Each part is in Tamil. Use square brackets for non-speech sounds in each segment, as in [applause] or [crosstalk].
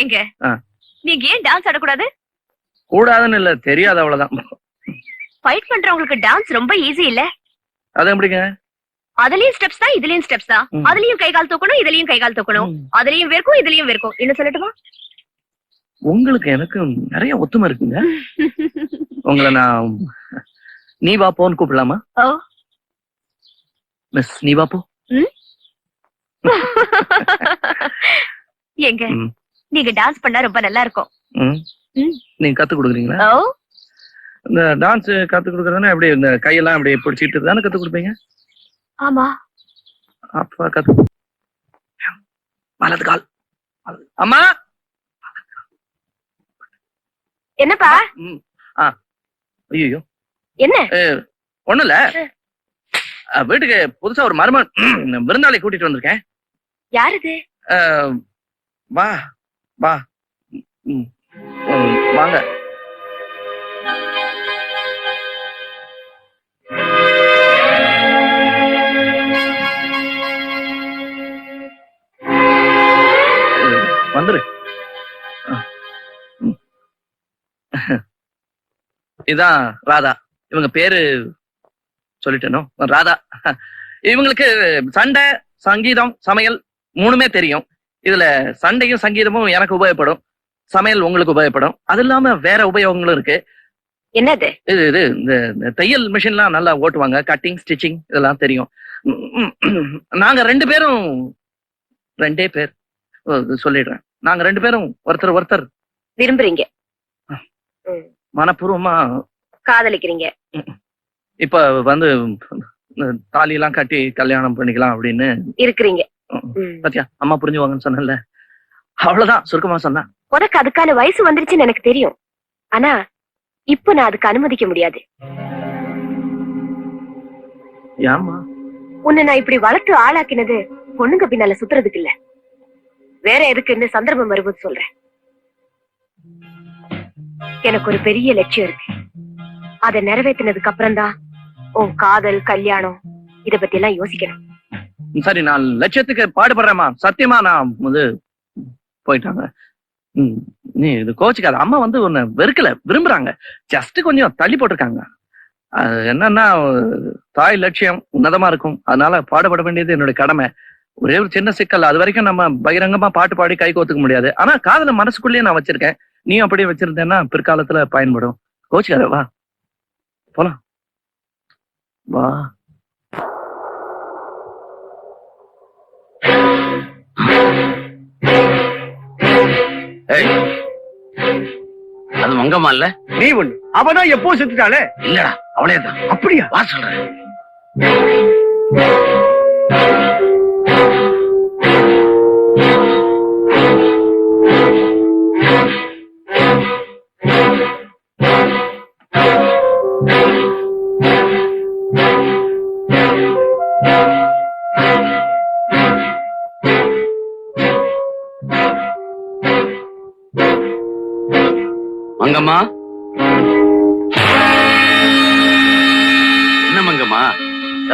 ஏங்க. நீங்க ஏன் டான்ஸ் ஆடக்கூடாது? கூடாதுன்னு இல்ல தெரியாது அவ்வளவுதான். ஃபைட் பண்றவங்களுக்கு டான்ஸ் ரொம்ப ஈஸி இல்ல? அது எப்படிங்க? அதுலயும் ஸ்டெப்ஸ் தான் இதுலயும் ஸ்டெப்ஸ் தான். அதுலயும் கை கால் தூக்கணும் இதுலயும் கை கால் தூக்கணும். அதுலயும் வேர்க்கும் இதுலயும் வேர்க்கும் என்ன சொல்லட்டுமா? உங்களுக்கு எனக்கு நிறைய ஒத்துமை இருக்குங்க. உங்களை நான் நீ வா போன்னு கூப்பிடலாமா? மிஸ் நீ வா போ. [laughs] ஏங்க ம். நீங்க டான்ஸ் பண்ணா ரொம்ப நல்லா இருக்கும். நீங்க கத்து கொடுக்குறீங்களா? இந்த டான்ஸ் கத்து கொடுக்கறதுனா எப்படி இந்த கையெல்லாம் அப்படி பிடிச்சிட்டு தானே கத்து கொடுப்பீங்க? ஆமா. அப்பா கத்து. வலது கால். அம்மா! என்னப்பா? ஐயோ என்ன? ஒண்ணும் இல்ல. வீட்டுக்கு புதுசா ஒரு மருமன் விருந்தாளி கூட்டிட்டு வந்திருக்கேன். யார் வா. வா. வாங்க. வந்துரு. இதான் ராதா. இவங்க பேரு சொல்லிட்டேனோ? ராதா. இவங்களுக்கு சண்டை சங்கீதம் சமையல் மூணுமே தெரியும். இதுல சண்டையும் சங்கீதமும் எனக்கு உபயோகப்படும். சமையல் உங்களுக்கு உபயோகப்படும். அது இல்லாம வேற உபயோகங்களும் இருக்கு. என்னது? இது இது இந்த தையல் மிஷின்லாம் நல்லா ஓட்டுவாங்க. கட்டிங் ஸ்டிச்சிங் இதெல்லாம் தெரியும். நாங்க ரெண்டு பேரும் ரெண்டே பேர். சொல்லிடுறேன். நாங்க ரெண்டு பேரும் ஒருத்தர் ஒருத்தர். விரும்புறீங்க. மனப்பூர்வமா காதலிக்கிறீங்க. இப்ப வந்து தாலி எல்லாம் கட்டி கல்யாணம் பண்ணிக்கலாம் அப்படின்னு இருக்கிறீங்க. பாத்தியா? அம்மா புரிஞ்சுவாங்கன்னு சொன்னேன்ல. அவ்வளவுதான் சுருக்கமா சொன்னா. உனக்கு அதுக்கான வயசு வந்துருச்சுன்னு எனக்கு தெரியும். ஆனா இப்ப நான் அதுக்கு அனுமதிக்க முடியாது. உன்னை நான் இப்படி வளர்த்து ஆளாக்கினது பொண்ணுங்க பின்னால சுத்துறதுக்கு இல்ல. வேற எதுக்குன்னு சந்தர்ப்பம் வரும்போது சொல்றேன். எனக்கு ஒரு பெரிய லட்சியம் இருக்கு. அதை நிறைவேத்தினதுக்கு அப்புறம் தான் உன் காதல் கல்யாணம் இத பத்தி எல்லாம் யோசிக்கணும். சரி நான் லட்சியத்துக்கு பாடுபடுறேம்மா. சத்தியமா நான் வந்து போயிட்டாங்க. ம், நீ இது கோச்சுக்காத அம்மா வந்து உன்னை வெறுக்கல விரும்புறாங்க. ஜஸ்ட் கொஞ்சம் தள்ளி போட்டிருக்காங்க. அது என்னன்னா தாய் லட்சியம் உன்னதமா இருக்கும். அதனால பாடுபட வேண்டியது என்னோட கடமை. ஒரே ஒரு சின்ன சிக்கல். அது வரைக்கும் நம்ம பகிரங்கமா பாட்டு பாடி கை கோத்துக்க முடியாது. ஆனா காதல மனசுக்குள்ளேயே நான் வச்சிருக்கேன். நீயும் அப்படியே வச்சிருந்தேன்னா பிற்காலத்துல பயன்படும். கோச்சுக்காத வா. போலாம். வா. அது மங்கம்மா இல்ல? நீ ஒண்ணு. அவதான் எப்போ செத்துட்டாளே? இல்லடா அவளே தான். அப்படியா? வா சொல்றேன்.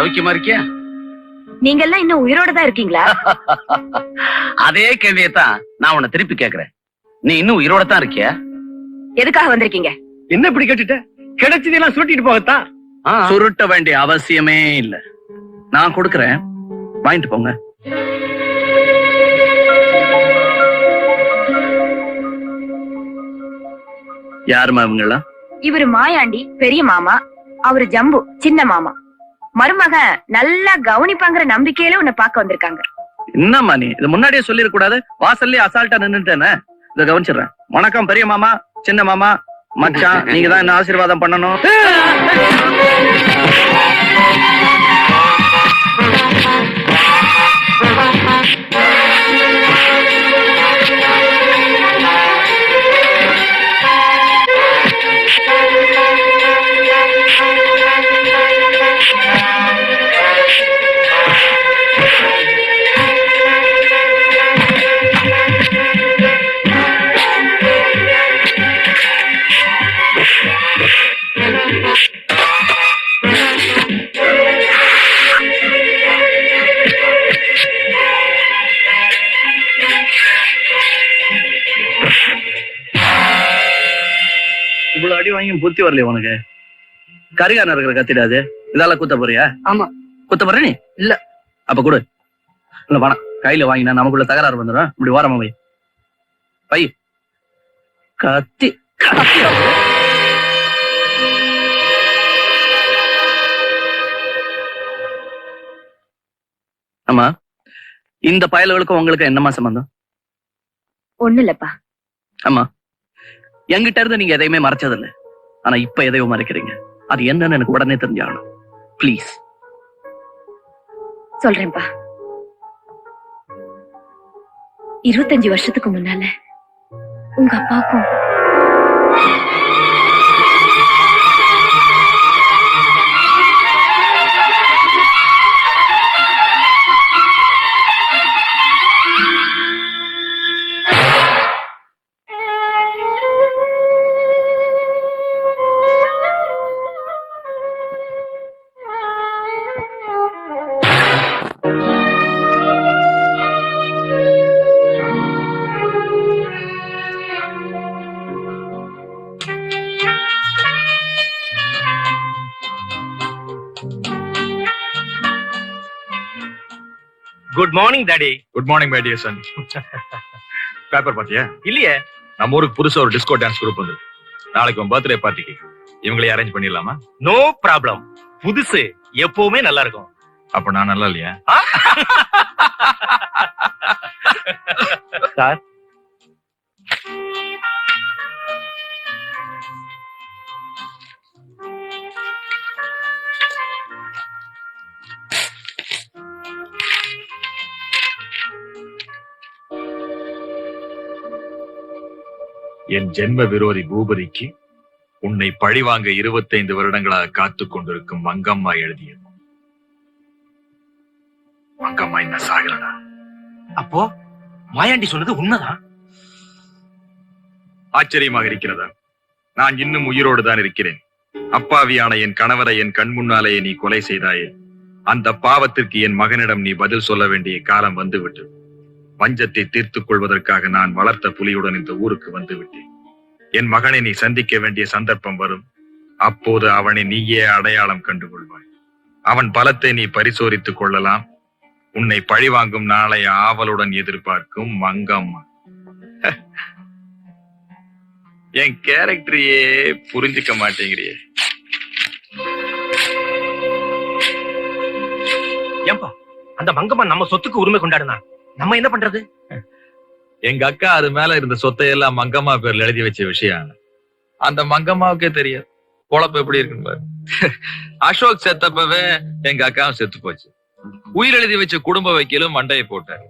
சௌக்கியமா இருக்கியா நீங்க எல்லாம் இன்னும் உயிரோட தான் இருக்கீங்களா? [laughs] அதே கேள்வியை தான் நான் உன்னை திருப்பி கேக்குறேன். நீ இன்னும் உயிரோட தான் இருக்கியா? எதுக்காக வந்திருக்கீங்க? என்ன இப்படி கேட்டுட்ட? கிடைச்சதெல்லாம் சுட்டிட்டு போகத்தான். சுருட்ட வேண்டிய அவசியமே இல்ல. நான் கொடுக்கறேன். வாங்கிட்டு போங்க. யாருமா இவங்கெல்லாம்? இவரு மாயாண்டி பெரிய மாமா அவரு ஜம்பு சின்ன மாமா. மருமக நல்லா கவனிப்பாங்கிற நம்பிக்கையில உன்னை பார்க்க வந்திருக்காங்க. என்னம்மா நீ? இது முன்னாடியே சொல்லிருக்க கூடாது. வாசல்லே அசால்ட்டா நின்னுட்டேனே இத கவனிச்சிடுறேன். வணக்கம் பெரிய மாமா சின்ன மாமா மச்சான். நீங்க தான் என்ன ஆசீர்வாதம் பண்ணணும்? [laughs] வாங்கி புத்தி வரலையே உனக்கு? கரிகான இருக்கிற கத்திடாது இதால குத்த போறியா? ஆமா. குத்த போற நீ? இல்ல. அப்ப கொடு. இல்ல பணம் கையில வாங்கினா நமக்குள்ள தகராறு வந்துடும். இப்படி ஓரமா வை. பை. கத்தி. கத்தி. ஆமா இந்த பயல்களுக்கும் உங்களுக்கு என்னமா சம்பந்தம்? ஒண்ணு இல்லப்பா ஆமா என்கிட்ட இருந்து நீங்க எதையுமே மறைச்சதில்ல. ஆனா இப்ப எதையோ மறைக்கிறீங்க. அது என்னன்னு எனக்கு உடனே தெரிஞ்சாகணும். ப்ளீஸ் சொல்றேன்பா. இருபத்தஞ்சு வருஷத்துக்கு முன்னால உங்க அப்பாவுக்கும் good morning daddy good morning my dear son paper பாத்தியா இல்லையே. நம்ம ஊருக்கு புதுசா ஒரு டிஸ்கோ டான்ஸ் குரூப் வந்து நாளைக்கு உன் பர்த்டே பார்ட்டிக்கு இவங்களே அரேஞ்ச் பண்ணிடலாமா? நோ ப்ராப்ளம் புதுசு எப்பவுமே நல்லா இருக்கும். அப்ப நான் நல்லா இல்லையா? [laughs] சார் என் ஜென்ம விரோதி பூபதிக்கு உன்னை பழிவாங்க இருபத்தைந்து வருடங்களாக காத்துக் கொண்டிருக்கும் மங்கம்மா எழுதியது. மங்கம்மா என்ன சாகலடா அப்போ மாயாண்டி சொன்னது உண்மைதான் ஆச்சரியமாக இருக்கிறதா? நான் இன்னும் உயிரோடு தான் இருக்கிறேன். அப்பாவியான என் கணவரை என் கண் முன்னாலேயே நீ கொலை செய்தாயே. அந்த பாவத்திற்கு என் மகனிடம் நீ பதில் சொல்ல வேண்டிய காலம் வந்துவிட்டது. வஞ்சத்தை தீர்த்துக் கொள்வதற்காக நான் வளர்த்த புலியுடன் இந்த ஊருக்கு வந்து விட்டேன் என் மகனை நீ சந்திக்க வேண்டிய சந்தர்ப்பம் வரும். அப்போது அவனை நீயே அடையாளம் கண்டு கொள்வாய் அவன் பலத்தை நீ பரிசோதித்துக் கொள்ளலாம். உன்னை பழிவாங்கும் நாளை ஆவலுடன் எதிர்பார்க்கும் மங்கம்மா. [laughs] என் கேரக்டரையே புரிஞ்சுக்க மாட்டேங்கிறியே. ஏன்பா அந்த மங்கம்மா நம்ம சொத்துக்கு உரிமை கொண்டாடுனா? நம்ம என்ன பண்றது? எங்க அக்கா அது மேல இருந்த சொத்தை எல்லாம் மங்கம்மா பேர்ல எழுதி வச்ச விஷயம். அந்த மங்கம்மாவுக்கே தெரியாது குழப்பம் எப்படி இருக்குன்னு பாரு. அசோக் செத்தப்பவே எங்க அக்காவும் செத்து போச்சு. உயிர் எழுதி வச்ச குடும்ப வைக்கலும் மண்டையை போட்டார்.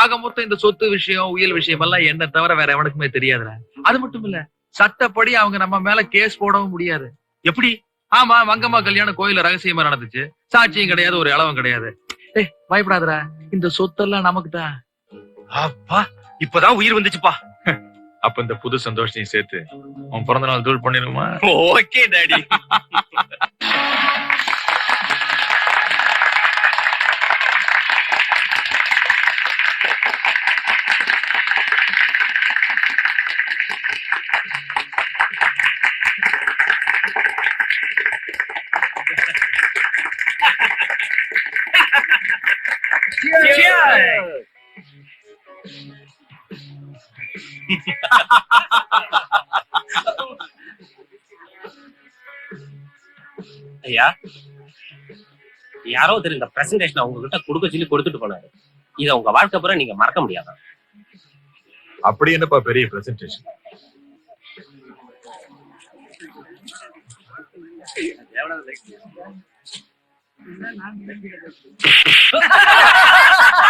ஆக மொத்தம் இந்த சொத்து விஷயம் உயிர் விஷயம் எல்லாம் என்ன தவிர வேற எவனுக்குமே தெரியாதுல அது மட்டும் இல்ல சட்டப்படி அவங்க நம்ம மேல கேஸ் போடவும் முடியாது. எப்படி? ஆமா மங்கம்மா கல்யாணம் கோயில ரகசியமா நடந்துச்சு. சாட்சியும் கிடையாது ஒரு இளவும் கிடையாது. ஏய் பயப்படாதடா. இந்த சொத்தெல்லாம் நமக்கு தான் அப்பா இப்பதான் உயிர் வந்துச்சுப்பா. அப்ப இந்த புது சந்தோஷத்தையும் சேர்த்து உன் பிறந்த நாள் தூள் பண்ணிருமா ஓகே டாடி. ஐயா யாரோ தெரியும் இந்த பிரசன்டேஷன் உங்ககிட்ட கொடுக்க சொல்லி கொடுத்துட்டு போனாரு. இத உங்க வாழ்க்கை பூரா நீங்க மறக்க முடியாதா? அப்படி என்னப்பா பெரிய பிரசன்டேஷன் இப்படிப்பட்ட [laughs]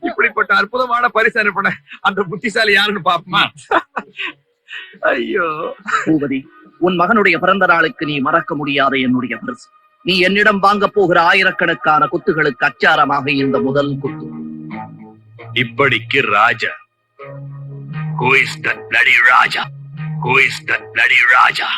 இப்படிப்பட்ட அற்புதமான பரிசு அனுப்பின அந்த புத்திசாலி யாருன்னு பாப்போமா ஐயோ. பூபதி உன் மகனுடைய பிறந்த நாளுக்கு நீ மறக்க முடியாத என்னுடைய பரிசு. நீ என்னிடம் வாங்க போகிற ஆயிரக்கணக்கான குத்துகளுக்கு அச்சாரமாக இந்த முதல் குத்து. இப்படிக்கு ராஜா. Who is that bloody Raja? Who is that bloody Raja?